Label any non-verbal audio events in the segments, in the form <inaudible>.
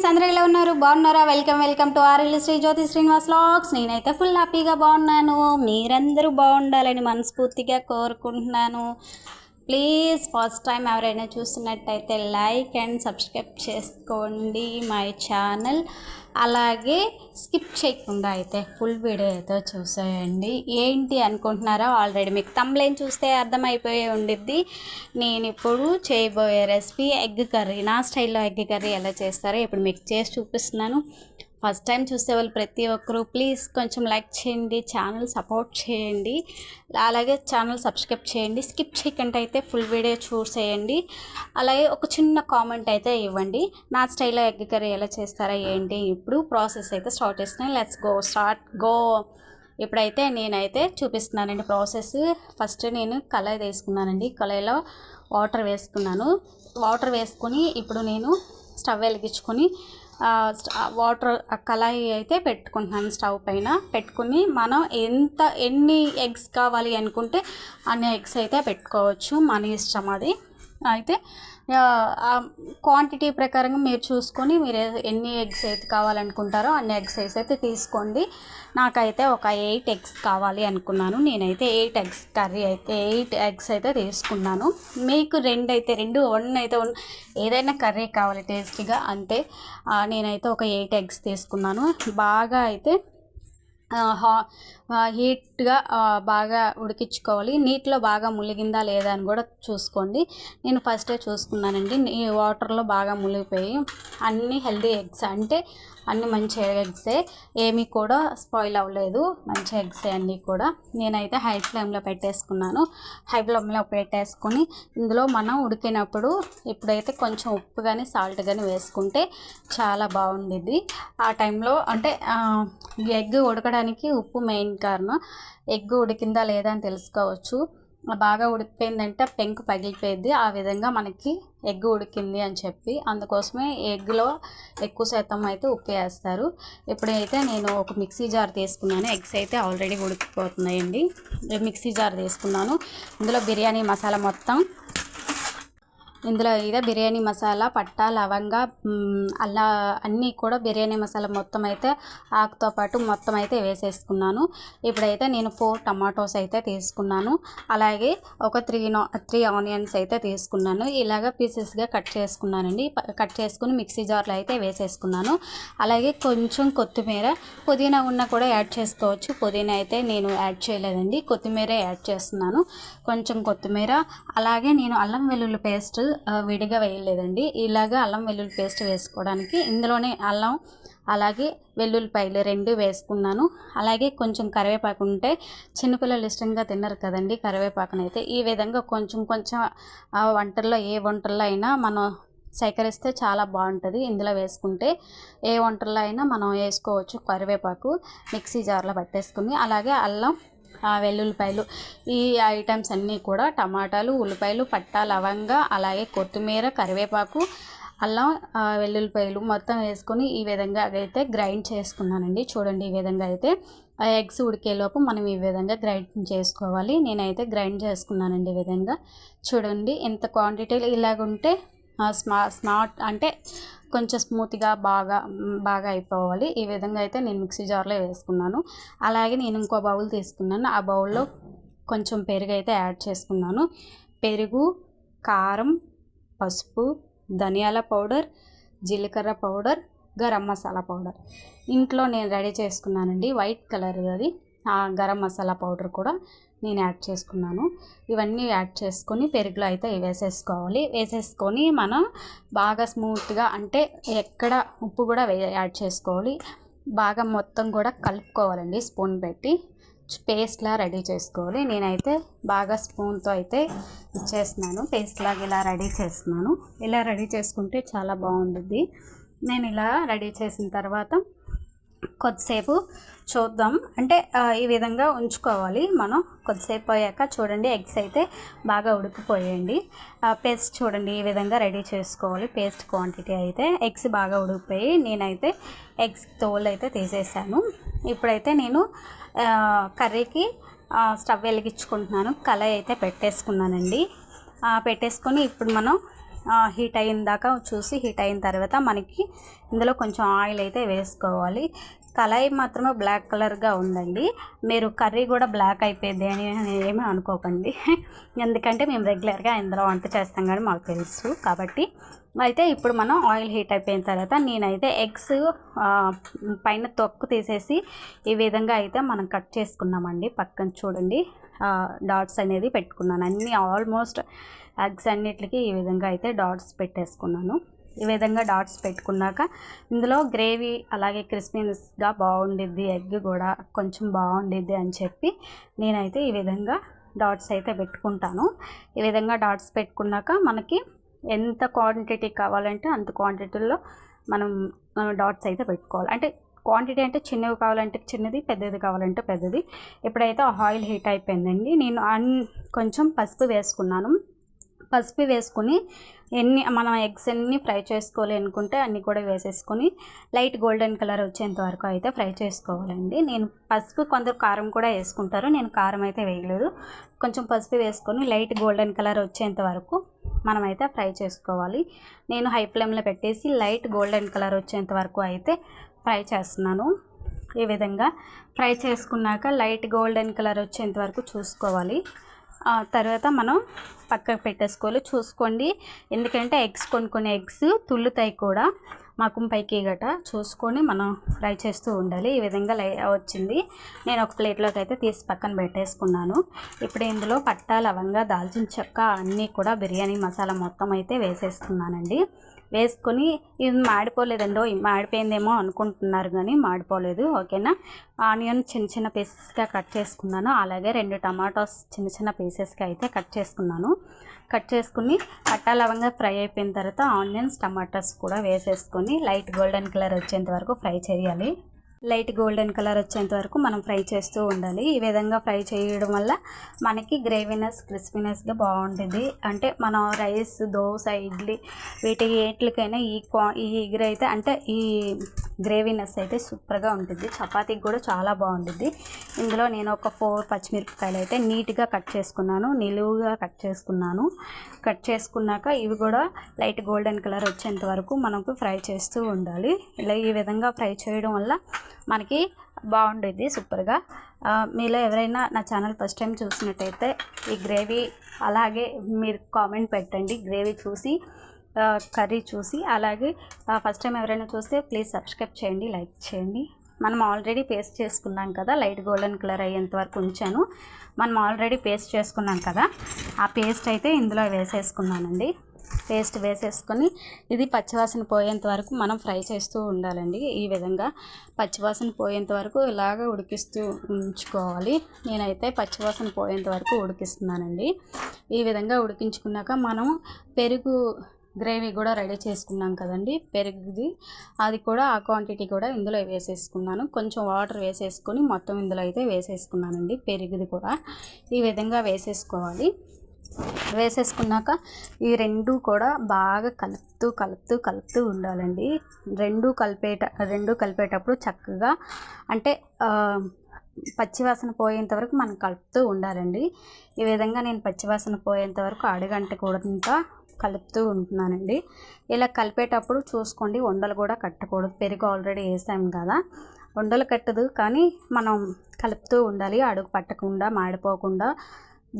Friends అందరూ ఎలా ఉన్నారు? బాగున్నారా? Welcome welcome to R Sri Jyothi Srinivas logs. నేనైతే ఫుల్ హ్యాపీగా బాగున్నాను. మీరందరూ బాగుండాలని మనస్ఫూర్తిగా కోరుకుంటున్నాను. ప్లీజ్ ఫస్ట్ టైం ఎవరైనా చూస్తున్నట్టయితే లైక్ అండ్ సబ్స్క్రైబ్ చేసుకోండి మై ఛానల్. అలాగే స్కిప్ చేయకుండా అయితే ఫుల్ వీడియో అయితే చూసేయండి. ఏంటి అనుకుంటున్నారో ఆల్రెడీ మీకు తమ్లైన్ చూస్తే అర్థమైపోయి ఉండిద్ది. నేను ఇప్పుడు చేయబోయే రెసిపీ ఎగ్ కర్రీ. నా స్టైల్లో ఎగ్ కర్రీ ఎలా చేస్తారో ఇప్పుడు మీకు చేసి చూపిస్తున్నాను. ఫస్ట్ టైం చూసే వాళ్ళు ప్రతి ఒక్కరూ ప్లీజ్ కొంచెం లైక్ చేయండి ఛానల్ సపోర్ట్ చేయండి. అలాగే ఛానల్ సబ్స్క్రైబ్ చేయండి. స్కిప్ చేయకుండా అయితే ఫుల్ వీడియో చూసేయండి. అలాగే ఒక చిన్న కామెంట్ అయితే ఇవ్వండి. నా స్టైల్లో ఎగ్ కర్రీ ఎలా చేస్తారా ఏంటి? ఇప్పుడు ప్రాసెస్ అయితే స్టార్ట్ చేస్తున్నాను. లెట్స్ గో స్టార్ట్ గో ఇప్పుడైతే నేనైతే చూపిస్తున్నానండి ప్రాసెస్. ఫస్ట్ నేను కళాయి తీసుకున్నానండి. కళాయిలో వాటర్ వేసుకున్నాను. వాటర్ వేసుకొని ఇప్పుడు నేను స్టవ్ వెలిగించుకొని వాటర్ కళాయి అయితే పెట్టుకుంటున్నాను స్టవ్ పైన. పెట్టుకుని మనం ఎంత ఎన్ని ఎగ్స్ కావాలి అనుకుంటే అన్ని ఎగ్స్ అయితే పెట్టుకోవచ్చు మన ఇష్టం అది. అయితే క్వాంటిటీ ప్రకారంగా మీరు చూసుకొని మీరు ఎన్ని ఎగ్స్ అయితే కావాలనుకుంటారో అన్ని ఎగ్స్ అయితే తీసుకోండి. నాకైతే ఒక ఎయిట్ ఎగ్స్ కావాలి అనుకున్నాను. నేనైతే ఎయిట్ ఎగ్స్ కర్రీ అయితే ఎయిట్ ఎగ్స్ అయితే తీసుకున్నాను. మీకు రెండు అయితే రెండు వన్ అయితే వన్ ఏదైనా కర్రీ కావాలి టేస్టీగా అంతే నేనైతే ఒక ఎయిట్ ఎగ్స్ తీసుకున్నాను. బాగా అయితే హా హీట్గా బాగా ఉడికించుకోవాలి. నీటిలో బాగా ములిగిందా లేదా అని కూడా చూసుకోండి. నేను ఫస్టే చూసుకున్నానండి. ఈ వాటర్లో బాగా మునిగిపోయి అన్ని హెల్దీ ఎగ్స్ అంటే అన్ని మంచి ఎగ్సే. ఏమీ కూడా స్పాయిల్ అవ్వలేదు. మంచి ఎగ్సే అన్నీ కూడా. నేనైతే హై ఫ్లేమ్లో పెట్టేసుకున్నాను. హై ఫ్లేమ్లో పెట్టేసుకొని ఇందులో మనం ఉడికినప్పుడు ఇప్పుడైతే కొంచెం ఉప్పు కానీ సాల్ట్ కానీ వేసుకుంటే చాలా బాగుండేది ఆ టైంలో అంటే ఎగ్ ఉడకడానికి ఉప్పు మెయిన్ కారణం? ఎగ్ ఉడికిందా లేదా అని తెలుసుకోవచ్చు. బాగా ఉడికిపోయిందంటే పెంకు పగిలిపోయింది ఆ విధంగా మనకి ఎగ్ ఉడికింది అని చెప్పి అందుకోసమే ఎగ్లో ఎక్కువ శాతం అయితే ఉప్పు వేస్తారు. ఇప్పుడైతే నేను ఒక మిక్సీ జార్ తీసుకున్నాను. ఎగ్స్ అయితే ఆల్రెడీ ఉడికిపోతున్నాయండి. మిక్సీ జార్ తీసుకున్నాను. ఇందులో బిర్యానీ మసాలా మొత్తం ఇందులో ఇదే బిర్యానీ మసాలా పట్టా లవంగ అలా అన్నీ కూడా బిర్యానీ మసాలా మొత్తం అయితే ఆకుతో పాటు మొత్తం అయితే వేసేసుకున్నాను. ఇప్పుడైతే నేను ఫోర్ టమాటోస్ అయితే తీసుకున్నాను. అలాగే ఒక త్రీ త్రీ ఆనియన్స్ అయితే తీసుకున్నాను. ఇలాగ పీసెస్గా కట్ చేసుకున్నానండి. కట్ చేసుకుని మిక్సీ జార్లో అయితే వేసేసుకున్నాను. అలాగే కొంచెం కొత్తిమీర పుదీనా ఉన్న కూడా యాడ్ చేసుకోవచ్చు. పుదీనా అయితే నేను యాడ్ చేయలేదండి. కొత్తిమీర యాడ్ చేస్తున్నాను. కొంచెం కొత్తిమీర అలాగే నేను అల్లం వెల్లుల్లి పేస్ట్ విడిగా వేయలేదండి. ఇలాగ అల్లం వెల్లుల్లి పేస్ట్ వేసుకోవడానికి ఇందులోనే అల్లం అలాగే వెల్లుల్లిపాయలు రెండు వేసుకున్నాను. అలాగే కొంచెం కరివేపాకు ఉంటే చిన్నపిల్లలు ఇష్టంగా తిన్నారు కదండి కరివేపాకునైతే. ఈ విధంగా కొంచెం కొంచెం వంటల్లో ఏ వంటల్లో అయినా మనం సేకరిస్తే చాలా బాగుంటుంది. ఇందులో వేసుకుంటే ఏ వంటల్లో అయినా మనం వేసుకోవచ్చు కరివేపాకు మిక్సీ జార్లో పట్టేసుకుని. అలాగే అల్లం వెల్లుల్లిపాయలు. ఈ ఐటమ్స్ అన్నీ కూడా టమాటాలు ఉల్లిపాయలు పట్టా లవంగా అలాగే కొత్తిమీర కరివేపాకు అల్లం వెల్లుల్లిపాయలు మొత్తం వేసుకొని ఈ విధంగా అయితే గ్రైండ్ చేసుకున్నానండి. చూడండి ఈ విధంగా అయితే ఎగ్స్ ఉడికేలోపు మనం ఈ విధంగా గ్రైండ్ చేసుకోవాలి. నేనైతే గ్రైండ్ చేసుకున్నానండి ఈ విధంగా. చూడండి ఎంత క్వాంటిటీలు ఇలాగుంటే స్మా స్మార్ట్ అంటే కొంచెం స్మూత్గా బాగా బాగా అయిపోవాలి. ఈ విధంగా అయితే నేను మిక్సీ జార్లో వేసుకున్నాను. అలాగే నేను ఇంకో బౌల్ తీసుకున్నాను. ఆ బౌల్లో కొంచెం పెరుగు అయితే యాడ్ చేసుకున్నాను. పెరుగు కారం పసుపు ధనియాల పౌడర్ జీలకర్ర పౌడర్ గరం మసాలా పౌడర్. ఇంట్లో నేను రెడీ చేసుకున్నానండి. వైట్ కలర్ అది. గరం మసాలా పౌడర్ కూడా నేను యాడ్ చేసుకున్నాను. ఇవన్నీ యాడ్ చేసుకొని పెరుగులో అయితే వేసేసుకోవాలి. వేసేసుకొని మనం బాగా స్మూత్గా అంటే ఎక్కడ ఉప్పు కూడా యాడ్ చేసుకోవాలి. బాగా మొత్తం కూడా కలుపుకోవాలండి స్పూన్ పెట్టి. పేస్ట్లా రెడీ చేసుకోవాలి. నేనైతే బాగా స్పూన్తో అయితే ఇచ్చేస్తున్నాను. పేస్ట్ లాగా ఇలా రెడీ చేస్తున్నాను. ఇలా రెడీ చేసుకుంటే చాలా బాగుంటుంది నేను ఇలా రెడీ చేసిన తర్వాత కొద్దిసేపు చూద్దాం. అంటే ఈ విధంగా ఉంచుకోవాలి మనం. కొద్దిసేపు అయ్యాక చూడండి ఎగ్స్ అయితే బాగా ఉడికిపోయండి పేస్ట్ చూడండి ఈ విధంగా రెడీ చేసుకోవాలి. పేస్ట్ క్వాంటిటీ అయితే ఎగ్స్ బాగా ఉడికిపోయి నేనైతే ఎగ్స్ తోలు అయితే తీసేసాను. ఇప్పుడైతే నేను కర్రీకి స్టవ్ వెలిగించుకుంటున్నాను. కళాయి అయితే పెట్టేసుకున్నానండి. పెట్టేసుకొని ఇప్పుడు మనం హీట్ అయిన దాకా చూసి హీట్ అయిన తర్వాత మనకి ఇందులో కొంచెం ఆయిల్ అయితే వేసుకోవాలి. కళాయి మాత్రమే బ్లాక్ కలర్గా ఉందండి. మీరు కర్రీ కూడా బ్లాక్ అయిపోయింది అని ఏమీ అనుకోకండి. <laughs> ఎందుకంటే మేము రెగ్యులర్గా ఇందులో వంట చేస్తాం కానీ మాకు తెలుసు. కాబట్టి అయితే ఇప్పుడు మనం ఆయిల్ హీట్ అయిపోయిన తర్వాత నేనైతే ఎగ్స్ పైన తొక్కు తీసేసి ఈ విధంగా అయితే మనం కట్ చేసుకున్నామండి. పక్కన చూడండి. డాట్స్ అనేది పెట్టుకున్నాను. అన్నీ ఆల్మోస్ట్ ఎగ్స్ అన్నిటికి ఈ విధంగా అయితే డాట్స్ పెట్టేసుకున్నాను. ఈ విధంగా డాట్స్ పెట్టుకున్నాక ఇందులో గ్రేవీ అలాగే క్రిస్పీనెస్గా బాగుండిద్ది ఎగ్ కూడా కొంచెం బాగుండిద్ది అని చెప్పి నేనైతే ఈ విధంగా డాట్స్ అయితే పెట్టుకుంటాను. ఈ విధంగా డాట్స్ పెట్టుకున్నాక మనకి ఎంత క్వాంటిటీ కావాలంటే అంత క్వాంటిటీలో మనం డాట్స్ అయితే పెట్టుకోవాలి. అంటే క్వాంటిటీ అంటే చిన్నవి కావాలంటే చిన్నది పెద్దది కావాలంటే పెద్దది. ఎప్పుడైతే ఆయిల్ హీట్ అయిపోయిందండి. నేను అన్ కొంచెం పసుపు వేసుకున్నాను. పసుపు వేసుకుని ఎన్ని మనం ఎగ్స్ అన్ని ఫ్రై చేసుకోవాలి అనుకుంటే అన్నీ కూడా వేసేసుకొని లైట్ గోల్డెన్ కలర్ వచ్చేంత వరకు అయితే ఫ్రై చేసుకోవాలండి. నేను పసుపు కొందరు కారం కూడా వేసుకుంటారు. నేను కారం అయితే వేయలేదు. కొంచెం పసుపు వేసుకొని లైట్ గోల్డెన్ కలర్ వచ్చేంత వరకు మనమైతే ఫ్రై చేసుకోవాలి. నేను హై ఫ్లేమ్లో పెట్టేసి లైట్ గోల్డెన్ కలర్ వచ్చేంత వరకు అయితే ఫ్రై చేస్తున్నాను. ఈ విధంగా ఫ్రై చేసుకున్నాక లైట్ గోల్డెన్ కలర్ వచ్చేంత వరకు చూసుకోవాలి. తర్వాత మనం పక్కకు పెట్టేసుకోవాలి. చూసుకోండి. ఎందుకంటే ఎగ్స్ కొన్ని కొన్ని ఎగ్స్ తుల్లుతాయి కూడా. మాకు పైకి గట చూసుకొని మనం ఫ్రై చేస్తూ ఉండాలి. ఈ విధంగా లై వచ్చింది. నేను ఒక ప్లేట్లోకి అయితే తీసి పక్కన పెట్టేసుకున్నాను. ఇప్పుడు ఇందులో పట్టా లవంగా దాల్చిన చెక్క అన్నీ కూడా బిర్యానీ మసాలా మొత్తం అయితే వేసేస్తున్నానండి. వేసుకొని ఇది మాడిపోలేదండో మాడిపోయిందేమో అనుకుంటున్నారు కానీ మాడిపోలేదు ఓకేనా? ఆనియన్ చిన్న చిన్న పీసెస్గా కట్ చేసుకున్నాను. అలాగే రెండు టమాటోస్ చిన్న చిన్న పీసెస్గా అయితే కట్ చేసుకున్నాను. కట్ చేసుకుని పట్టా లవంగా ఫ్రై అయిపోయిన తర్వాత ఆనియన్స్ టమాటాస్ కూడా వేసేసుకొని లైట్ గోల్డెన్ కలర్ వచ్చేంత వరకు ఫ్రై చేయాలి. లైట్ గోల్డెన్ కలర్ వచ్చేంత వరకు మనం ఫ్రై చేస్తూ ఉండాలి. ఈ విధంగా ఫ్రై చేయడం వల్ల మనకి గ్రేవీనెస్ క్రిస్పీనెస్గా బాగుంటుంది. అంటే మనం రైస్ దోశ ఇడ్లీ వీటి ఏట్లకైనా ఈ క్వా ఈ ఎగురు అయితే అంటే ఈ గ్రేవీనెస్ అయితే సూపర్గా ఉంటుంది. చపాతీకి కూడా చాలా బాగుంటుంది. ఇందులో నేను ఒక ఫోర్ పచ్చిమిరపకాయలు అయితే నీట్గా కట్ చేసుకున్నాను నిలువుగా కట్ చేసుకున్నాను. కట్ చేసుకున్నాక ఇవి కూడా లైట్ గోల్డెన్ కలర్ వచ్చేంత వరకు మనకు ఫ్రై చేస్తూ ఉండాలి. ఇలా ఈ విధంగా ఫ్రై చేయడం వల్ల మనకి బాగుండేది సూపర్గా. మీలో ఎవరైనా నా ఛానల్ ఫస్ట్ టైం చూసినట్టయితే ఈ గ్రేవీ అలాగే మీరు కామెంట్ పెట్టండి. గ్రేవీ చూసి కర్రీ చూసి అలాగే ఫస్ట్ టైం ఎవరైనా చూస్తే ప్లీజ్ సబ్స్క్రైబ్ చేయండి లైక్ చేయండి. మనం ఆల్రెడీ పేస్ట్ చేసుకున్నాం కదా లైట్ గోల్డెన్ కలర్ అయ్యేంత వరకు ఉంచాను. మనం ఆల్రెడీ పేస్ట్ చేసుకున్నాం కదా ఆ పేస్ట్ అయితే ఇందులో వేసేసుకున్నానండి. పేస్ట్ వేసేసుకొని ఇది పచ్చివాసన పోయేంత వరకు మనం ఫ్రై చేస్తూ ఉండాలండి. ఈ విధంగా పచ్చివాసన పోయేంత వరకు ఇలాగ ఉడికిస్తూ ఉంచుకోవాలి. నేనైతే పచ్చివాసన పోయేంత వరకు ఉడికిస్తున్నానండి. ఈ విధంగా ఉడికించుకున్నాక మనం పెరుగు గ్రేవీ కూడా రెడీ చేసుకున్నాం కదండి పెరుగుది. అది కూడా ఆ క్వాంటిటీ కూడా ఇందులో వేసేసుకున్నాను. కొంచెం వాటర్ వేసేసుకొని మొత్తం ఇందులో అయితే వేసేసుకున్నానండి పెరుగుది కూడా. ఈ విధంగా వేసేసుకోవాలి. వేసేసుకున్నాక ఈ రెండు కూడా బాగా కలుపుతూ కలుపుతూ కలుపుతూ ఉండాలండి. రెండు కలిపేట రెండు కలిపేటప్పుడు చక్కగా అంటే పచ్చివాసన పోయేంత వరకు మనం కలుపుతూ ఉండాలండి. ఈ విధంగా నేను పచ్చివాసన పోయేంత వరకు అడుగంట కూడా కలుపుతూ ఉంటున్నానండి. ఇలా కలిపేటప్పుడు చూసుకోండి ఉండలు కూడా కట్టకూడదు. పెరుగు ఆల్రెడీ వేసాం కదా. ఉండలు కట్టదు కానీ మనం కలుపుతూ ఉండాలి. అడుగు పట్టకుండా మాడిపోకుండా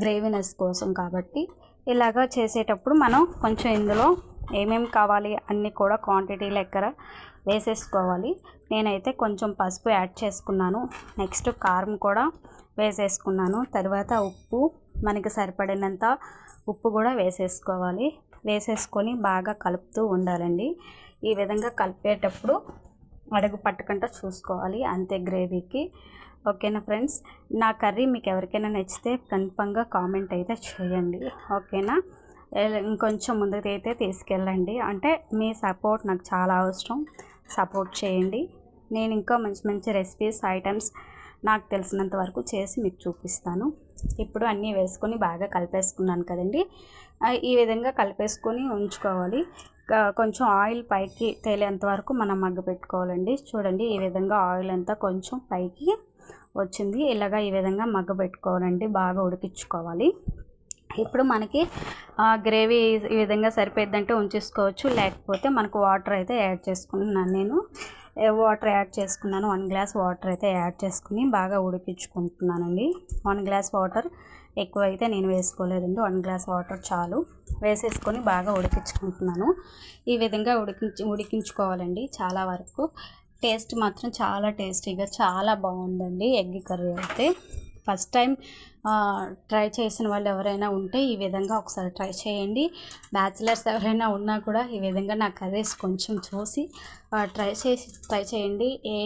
గ్రేవీనెస్ కోసం కాబట్టి. ఇలాగా చేసేటప్పుడు మనం కొంచెం ఇందులో ఏమేమి కావాలి అన్నీ కూడా క్వాంటిటీ లెక్కర వేసేసుకోవాలి. నేనైతే కొంచెం పసుపు యాడ్ చేసుకున్నాను. నెక్స్ట్ కారం కూడా వేసేసుకున్నాను. తర్వాత ఉప్పు మనకి సరిపడినంత ఉప్పు కూడా వేసేసుకోవాలి. వేసేసుకొని బాగా కలుపుతూ ఉండాలండి. ఈ విధంగా కలిపేటప్పుడు అడుగు పట్టకుండా చూసుకోవాలి అంతే గ్రేవీకి. ఓకేనా ఫ్రెండ్స్? నా కర్రీ మీకు ఎవరికైనా నచ్చితే కన్ఫామ్గా కామెంట్ అయితే చేయండి. ఓకేనా? ఇంకొంచెం ముందుకు అయితే తీసుకెళ్ళండి. అంటే మీ సపోర్ట్ నాకు చాలా అవసరం. సపోర్ట్ చేయండి. నేను ఇంకా మంచి మంచి రెసిపీస్ ఐటమ్స్ నాకు తెలిసినంత వరకు చేసి మీకు చూపిస్తాను. ఇప్పుడు అన్నీ వేసుకొని బాగా కలిపేసుకున్నాను కదండి. ఈ విధంగా కలిపేసుకొని ఉంచుకోవాలి. కొంచెం ఆయిల్ పైకి తేలేంత వరకు మనం మగ్గ పెట్టుకోవాలండి. చూడండి ఈ విధంగా ఆయిల్ అంతా కొంచెం పైకి వచ్చింది. ఇలాగా ఈ విధంగా మగ్గ పెట్టుకోవాలండి. బాగా ఉడికించుకోవాలి. ఇప్పుడు మనకి గ్రేవీ ఈ విధంగా సరిపోయిందంటే ఉంచేసుకోవచ్చు. లేకపోతే మనకు వాటర్ అయితే యాడ్ చేసుకుంటున్నాను నేను. వాటర్ యాడ్ చేసుకున్నాను. వన్ గ్లాస్ వాటర్ అయితే యాడ్ చేసుకుని బాగా ఉడికించుకుంటున్నానండి. వన్ గ్లాస్ వాటర్ ఎక్కువ అయితే నేను వేసుకోలేదండి. వన్ గ్లాస్ వాటర్ చాలు. వేసేసుకొని బాగా ఉడికించుకుంటున్నాను. ఈ విధంగా ఉడికించి ఉడికించుకోవాలండి చాలా వరకు. టేస్ట్ మాత్రం చాలా టేస్టీగా చాలా బాగుందండి ఎగ్ కర్రీ అయితే. ఫస్ట్ టైం ట్రై చేసిన వాళ్ళు ఎవరైనా ఉంటే ఈ విధంగా ఒకసారి ట్రై చేయండి. బ్యాచిలర్స్ ఎవరైనా ఉన్నా కూడా ఈ విధంగా నా కర్రీస్ కొంచెం చూసి ట్రై చేసి ట్రై చేయండి. ఏ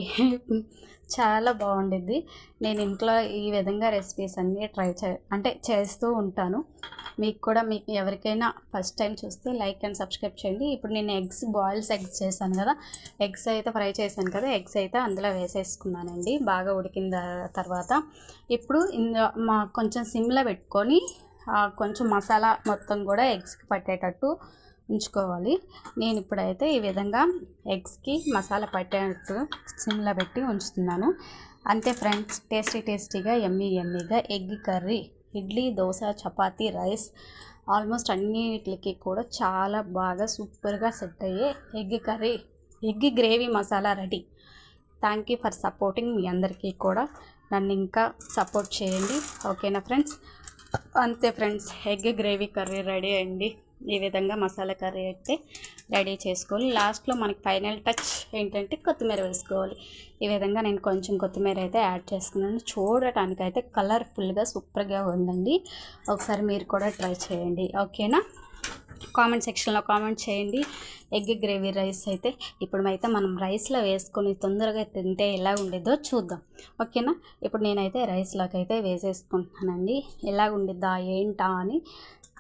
చాలా బాగుండిద్ది. నేను ఇంట్లో ఈ విధంగా రెసిపీస్ అన్నీ ట్రై చే అంటే చేస్తూ ఉంటాను. మీకు కూడా మీకు ఎవరికైనా ఫస్ట్ టైం చూస్తే లైక్ అండ్ సబ్స్క్రైబ్ చేయండి. ఇప్పుడు నేను ఎగ్స్ బాయిల్స్ ఎగ్స్ చేశాను కదా. ఎగ్స్ అయితే ఫ్రై చేశాను కదా. ఎగ్స్ అయితే అందులో వేసేసుకున్నానండి. బాగా ఉడికిన తర్వాత ఇప్పుడు ఇందులో మా కొంచెం సిమ్లో పెట్టుకొని కొంచెం మసాలా మొత్తం కూడా ఎగ్స్కి పట్టేటట్టు ఉంచుకోవాలి. నేను ఇప్పుడైతే ఈ విధంగా ఎగ్స్కి మసాలా పట్టేటట్టు సిమ్లో పెట్టి ఉంచుతున్నాను. అంతే ఫ్రెండ్స్ టేస్టీ టేస్టీగా ఎమ్మీ ఎమ్మీగా egg curry idli dosa chapati rice almost అన్నిటికి కూడా చాలా బాగా సూపర్గా సెట్ అయ్యే egg curry egg gravy masala ready. Thank you for supporting మీ అందరికీ కూడా. నన్ను ఇంకా సపోర్ట్ చేయండి. ఓకేనా ఫ్రెండ్స్? అంతే friends egg gravy curry ready అయింది. ఈ విధంగా మసాలా కర్రీ అయితే రెడీ చేసుకోవాలి. లాస్ట్లో మనకి ఫైనల్ టచ్ ఏంటంటే కొత్తిమీర వేసుకోవాలి. ఈ విధంగా నేను కొంచెం కొత్తిమీర అయితే యాడ్ చేసుకున్నాను. చూడటానికి అయితే కలర్ఫుల్గా సూపర్గా ఉందండి. ఒకసారి మీరు కూడా ట్రై చేయండి. ఓకేనా? కామెంట్ సెక్షన్లో కామెంట్ చేయండి. ఎగ్ గ్రేవీ రైస్ అయితే ఇప్పుడు అయితే మనం రైస్లో వేసుకొని తొందరగా తింటే ఎలా ఉండేదో చూద్దాం. ఓకేనా? ఇప్పుడు నేనైతే రైస్లోకి అయితే వేసేసుకుంటున్నానండి. ఎలా ఉండిద్దా ఏంటా అని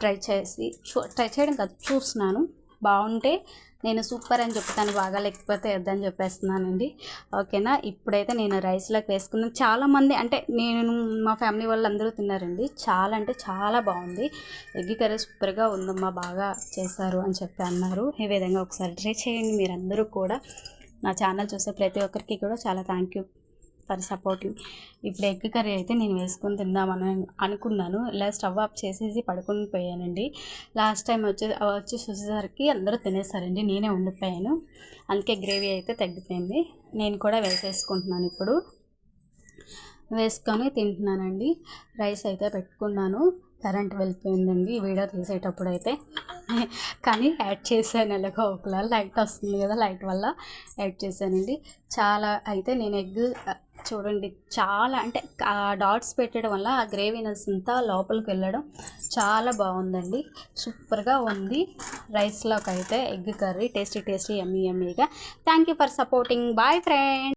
ట్రై చేసి చూ ట్రై చేయడం కాదు చూస్తున్నాను. బాగుంటే నేను సూపర్ అని చెప్తాను బాగా లేకపోతే వద్దని చెప్పేస్తున్నానండి. ఓకేనా? ఇప్పుడైతే నేను రైస్లోకి వేసుకున్నాను చాలామంది అంటే నేను మా ఫ్యామిలీ వాళ్ళు అందరూ తిన్నారండి. చాలా అంటే చాలా బాగుంది. ఎగ్ కర్రీ సూపర్గా ఉందమ్మా బాగా చేశారు అని చెప్పి అన్నారు. ఈ విధంగా ఒకసారి ట్రై చేయండి మీరందరూ కూడా. నా ఛానల్ చూసే ప్రతి ఒక్కరికి కూడా చాలా థ్యాంక్ యూ తను సపోర్టివ్. ఇప్పుడు ఎగ్ కర్రీ అయితే నేను వేసుకొని తిందామని అనుకున్నాను. ఇలా స్టవ్ ఆఫ్ చేసేసి పడుకొని పోయానండి. లాస్ట్ టైం వచ్చే వచ్చి చూసేసరికి అందరూ తినేసారండి. నేనే ఉండిపోయాను. అందుకే గ్రేవీ అయితే తగ్గిపోయింది. నేను కూడా వేసేసుకుంటున్నాను ఇప్పుడు. వేసుకొని తింటున్నానండి. రైస్ అయితే పెట్టుకున్నాను. కరెంట్ వెళ్ళిపోయిందండి. వీడియో తీసేటప్పుడు అయితే కానీ యాడ్ చేశాను. ఎలాగో ఒకలా లైట్ వస్తుంది కదా లైట్ వల్ల యాడ్ చేశానండి. చాలా అయితే నేను ఎగ్ చూడండి చాలా అంటే ఆ డాట్స్ పెట్టడం వల్ల ఆ గ్రేవీనెస్ అంతా లోపలికి వెళ్ళడం చాలా బాగుందండి. సూపర్గా ఉంది. రైస్లోకి అయితే egg curry tasty tasty yummy ఎమ్మీగా thank you for supporting. Bye friend.